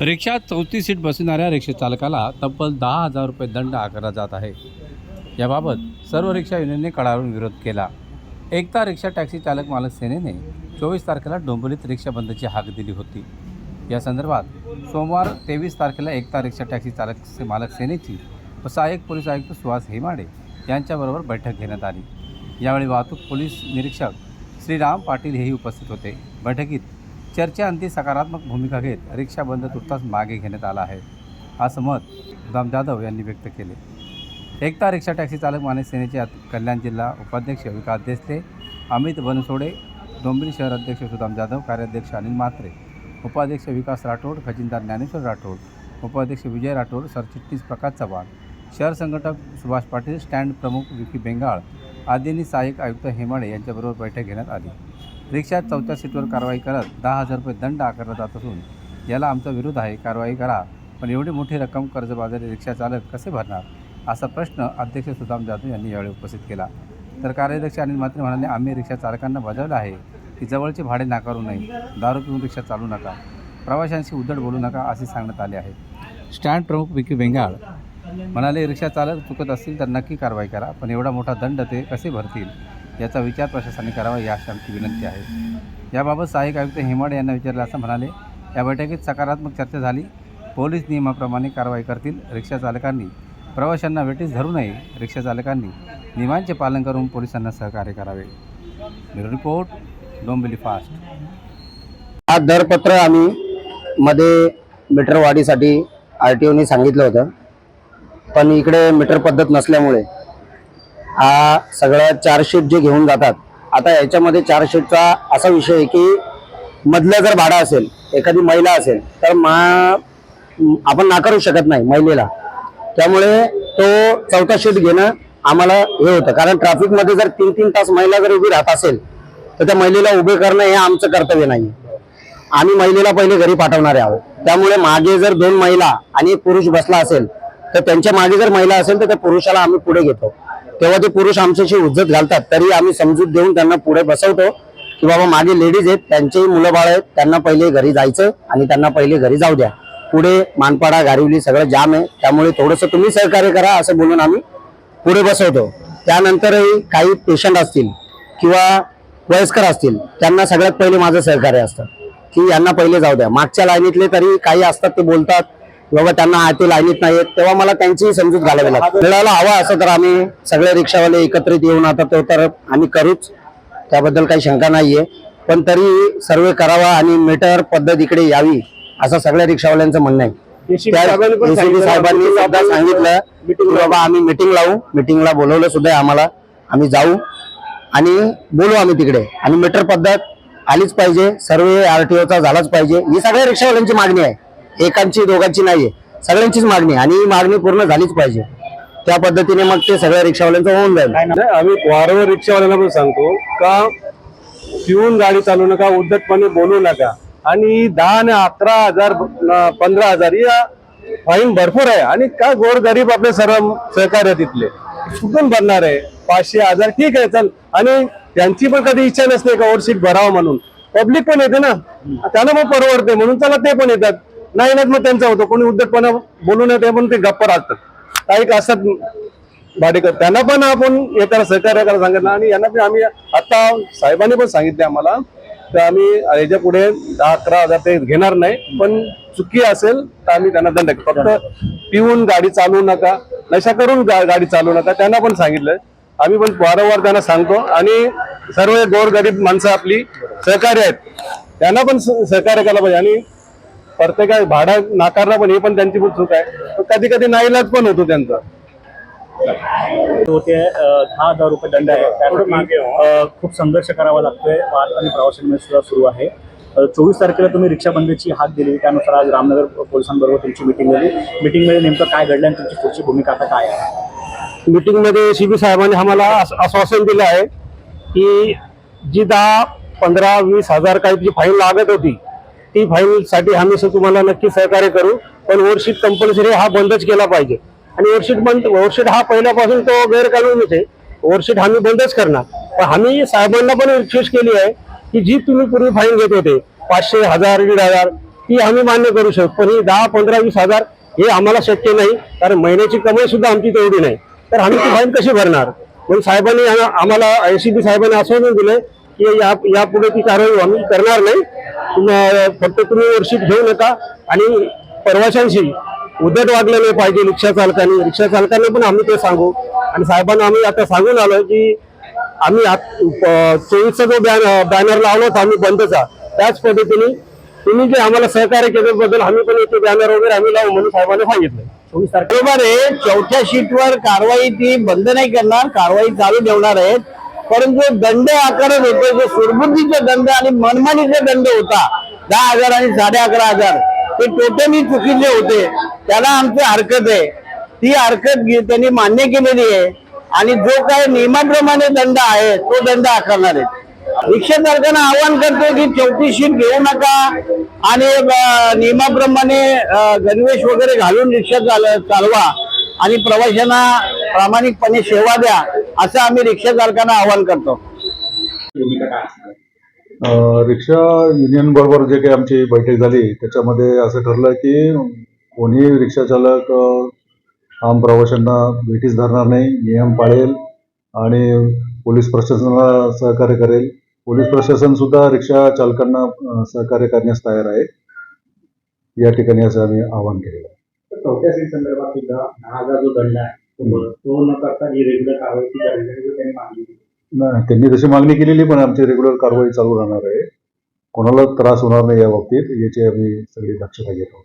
रिक्षात चौथी सीट बसविणाऱ्या रिक्षाचालकाला तब्बल दहा हजार रुपये दंड आकारला जात आहे. याबाबत सर्व रिक्षा युनियनने कडाडून विरोध केला. एकता रिक्षा टॅक्सी चालक मालक सेनेने चोवीस तारखेला डोंबिवलीत रिक्षा बंदची हाक दिली होती. या संदर्भात सोमवार तेवीस तारखेला एकता रिक्षा टॅक्सी चालक से- मालक सेनेची व सहाय्यक पोलीस आयुक्त सुहास हेमाडे यांच्याबरोबर बैठक घेण्यात आली. यावेळी वाहतूक पोलीस निरीक्षक श्रीराम पाटील हेही उपस्थित होते. बैठकीत चर्चेअंती सकारात्मक भूमिका घेत रिक्षा बंद तुर्तास मागे घेण्यात आला आहे असं मत राम जाधव यांनी व्यक्त केले. एकता रिक्षा टॅक्सी चालक माने सेनेचे कल्याण जिल्हा उपाध्यक्ष विकास देसले अमित बनसोडे डोंबिवली शहर अध्यक्ष सुदाम जाधव कार्याध्यक्ष अनिल म्हात्रे उपाध्यक्ष विकास राठोड खजिनदार ज्ञानेश्वर राठोड उपाध्यक्ष विजय राठोड सरचिटणीस प्रकाश चव्हाण शहर संघटक सुभाष पाटील स्टँड प्रमुख विकी बेंगाळ आदींनी सहाय्यक आयुक्त हेमाडे यांच्याबरोबर बैठक घेण्यात आली. रिक्षा चौथ्या सीटवर कारवाई करत दहा हजार रुपये दंड आकारला जात असून याला आमचा विरोध आहे कारवाई करा. पण एवढी मोठी रक्कम कर्जबाजारी रिक्षा चालक कसे भरणार? असा प्रश्न अध्यक्ष सुदाम जाधव यांनी यावेळी उपस्थित केला. तर कार्याध्यक्ष अनिल मात्रे म्हणाले आम्ही रिक्षा चालकांना बजावलं आहे. की जवळचे भाडे नाकारू नये. दारू पिऊन रिक्षा चालू नका. प्रवाशांशी उद्धट बोलू नका असे सांगण्यात आले आहे. स्टँड प्रमुख विकी बेंगाळ म्हणाले रिक्षा चालक चुकत असतील तर नक्की कारवाई करा पण एवढा मोठा दंड ते कसे भरतील? याचा विचार प्रशासनाने करावा या अशी आमची विनंती आहे. याबाबत सहाय्यक आयुक्त हेमाड यांना विचारलं असं म्हणाले या बैठकीत सकारात्मक चर्चा झाली. पोलीस नियमाप्रमाणे कारवाई करतील. रिक्षा चालकांनी प्रवाशांना वेटीस धरू नये. रिक्षा चालकांनी नियमांचे पालन करून पोलिसांना सहकार्य करावे. Bureau report Dombivli fast. हा दरपत्र आम्ही मध्ये मीटर वाढीसाठी आर टी ओने सांगितलं होतं. पण इकडे मीटर पद्धत नसल्यामुळे हा सगळ्या चार्जशीट जे घेऊन जातात. आता याच्यामध्ये चार्जशीटचा असा विषय आहे की मधलं जर भाडं असेल एखादी महिला असेल तर मा आपण नाकारू शकत नाही महिलेला. त्यामुळे तो चौथा शीट घेणं आम्हाला हे होतं. कारण ट्रॅफिकमध्ये जर तीन तीन तास महिला जर उभी राहत असेल तर त्या महिलेला उभे करणं हे आमचं कर्तव्य नाही. आम्ही महिलेला पहिले घरी पाठवणारे आहोत. त्यामुळे मागे जर दोन महिला आणि पुरुष बसला असेल तर त्यांच्या मागे जर महिला असेल तर त्या पुरुषाला आम्ही पुढे घेतो. तेव्हा ते पुरुष आमच्याशी उज्जत घालतात. तरी आम्ही समजूत देऊन त्यांना पुढे बसवतो की बाबा मागे लेडीज आहेत त्यांचेही मुलं बाळ आहेत त्यांना पहिले घरी जायचं आणि त्यांना पहिले घरी जाऊ द्या. पुढे मानपाडा गारिवली सगळं जाम आहे. त्यामुळे थोडंसं तुम्ही सहकार्य करा असं बोलून आम्ही पुढे बसवतो. त्यानंतरही काही पेशंट असतील किंवा वयस्कर असतील त्यांना सगळ्यात पहिले माझं सहकार्य असतं की यांना पहिले जाऊ द्या. मागच्या लाईनीतले तरी काही असतात ते बोलतात. बाबा त्यांना ते लाईनीत नाही आहेत तेव्हा मला त्यांचीही समजूत घालावी लागते. मिळायला हवा असं तर आम्ही सगळे रिक्षावाले एकत्रित येऊन आता तो तर आम्ही करूच. त्याबद्दल काही शंका नाहीये. पण तरी सर्वे करावा आणि मीटर पद्धत इकडे यावी असं सगळ्या रिक्षावाल्यांचं म्हणणं आहे. साहेबांनी सुद्धा सांगितलं की बाबा आम्ही मिटिंग लावू. मिटिंगला बोलवलं सुद्धा आम्हाला. आम्ही जाऊ आणि बोलू आम्ही तिकडे. आणि मीटर पद्धत आलीच पाहिजे. सर्व आरटीओचा झालाच पाहिजे. ही सगळ्या रिक्षावाल्यांची मागणी आहे. एकांची दोघांची नाहीये. सगळ्यांचीच मागणी आणि ही मागणी पूर्ण झालीच पाहिजे. त्या पद्धतीने मग ते सगळ्या रिक्षावाल्यांचं होऊन जाईल. नाही, आम्ही वारंवार रिक्षावाल्यांना पण सांगतो का पिऊन गाडी चालू नका उद्धटपणे बोलू नका. आणि दहा आणि अकरा हजार पंधरा हजार या फाईन भरपूर आहे. आणि काय गोरगरीब आपले सर्व सहकार्य तिथले. कुठून भरणार आहे. पाचशे हजार ठीक आहे चल. आणि त्यांची पण कधी इच्छा नसते का ओव्हरशीट भरावं म्हणून. पब्लिक पण येते ना. त्यांना मग परवडते म्हणून चला ते पण येतात. नाही नाही मग त्यांचा होतो. कोणी उद्धटपणा बोलू नये ते पण ते गप्प राहतात. काही असतात भाडेकर. त्यांना पण आपण हे करा सहकार्य करा सांगितलं आणि यांना पण आम्ही आता साहेबांनी पण सांगितले आम्हाला. तर आम्ही याच्यापुढे दहा अकरा हजार ते घेणार नाही पण चुकी असेल तर आम्ही त्यांना दंड फक्त पिऊन गाडी चालवू नका नशा करून गा- गाडी चालवू नका त्यांना पण सांगितलंय. आम्ही पण वारंवार त्यांना सांगतो आणि सर्व गोरगरीब माणसं आपली सहकार्य आहेत. त्यांना पण सहकार्य करायला पाहिजे आणि प्रत्येका भाडा नाकारणं पण हे पण त्यांची पण चूक आहे. कधी कधी नाईलाज पण होतो त्यांचा. होते दहा हजार रुपये दंड आहे. त्यासाठी खूप संघर्ष करावा लागतोय. वाद आणि प्रवाशांमध्ये सुद्धा सुरू आहे. चोवीस तारखेला तुम्ही रिक्षा बंदीची हाक दिली. त्यानुसार आज रामनगर पोलिसांबरोबर तुमची मिटिंग झाली. मिटिंगमध्ये नेमकं काय घडलं आणि तुमची पुढची भूमिका आता काय आहे? मीटिंगमध्ये सीबी साहेबांनी आम्हाला आश्वासन दिलं आहे की जी दहा पंधरा वीस हजार काही जी फाईन लागत होती ती फाईलसाठी आम्ही तुम्हाला नक्की सहकार्य करू. पण ओव्हरशीट कंपल्सरी हा बंदच केला पाहिजे. आणि ओव्हरशीट बंद ओव्हरशीट हा पहिल्यापासून तो गैरकानूनीच आहे. वर्षीट आम्ही बंदच करणार. पण आम्ही साहेबांना पण रिक्वेस्ट केली आहे की जी तुम्ही पूर्वी फाईन घेत होते पाचशे हजार दीड हजार ती आम्ही मान्य करू शकतो पण ही दहा पंधरा वीस हजार हे आम्हाला शक्य नाही. कारण महिन्याची कमाई सुद्धा आमची तेवढी नाही. तर आम्ही ती फाईन कशी भरणार? म्हणून साहेबांनी आम्हा- आम्हाला एसीबी साहेबांनी आश्वासन दिलं की या यापुढे ती कारवाई आम्ही करणार नाही. फक्त तुम्ही वर्षित घेऊ नका. आणि प्रवाशांशी उद्धट वागलं नाही पाहिजे रिक्षा चालकांनी. रिक्षा चालकांना पण आम्ही ते सांगू. आणि साहेबांना आम्ही आता सांगून आलो की आम्ही चोवीसचा जो बॅन बॅनर लावला होता आम्ही बंदचा त्याच पद्धतीने तुम्ही जे आम्हाला सहकार्य केल्याबद्दल आम्ही पण इथे बॅनर वगैरे आम्ही लावू म्हणून साहेबांना सांगितलं. चोवीस तारखेवर आहे. चौथ्या शीटवर कारवाई ती बंद नाही करणार. कारवाई चालू ठेवणार आहेत. परंतु दंड आकारत होते जे सुरबुद्धीचा दंड आणि मनमानीचा दंड होता दहा हजार आणि साडे अकरा हजार ते टोटली चुकीचे होते. त्याला आमची हरकत आहे. ती हरकत त्यांनी मान्य केलेली आहे. आणि जो काय नियमाप्रमाणे दंड आहे तो दंड आकारणार आहे. रिक्षा चालकांना आवाहन करतो की चौथी शीट घेऊ नका आणि नियमाप्रमाणे गणवेश वगैरे घालून रिक्षा चाल चालवा. आणि प्रवाशांना प्रामाणिकपणे सेवा द्या. असं आम्ही रिक्षा चालकांना आवाहन करतो. अ, रिक्षा युनियन बरोबर जे काही आमची बैठक झाली त्याच्यामध्ये असं ठरलं की कोणीही रिक्षा चालक आम प्रवाशांना भेटीस धरणार नाही नियम पाळेल आणि पोलीस प्रशासनाला सहकार्य करेल. पोलीस प्रशासन सुद्धा रिक्षा चालकांना सहकार्य करण्यास तयार आहे. या ठिकाणी असं आम्ही आवाहन केलेलं आहे. चौथ्या सीट संदर्भात सुद्धा दहा हजार जो दंड आहे तो- न करता रेग्युलर कारवाई ती करण्याची त्यांनी मागणी केली. नाही त्यांनी तशी मागणी केलेली पण आमची रेग्युलर कारवाई चालू राहणार आहे. कोणाला त्रास होणार नाही या बाबतीत याची आम्ही सगळी दक्षता घेत आहोत.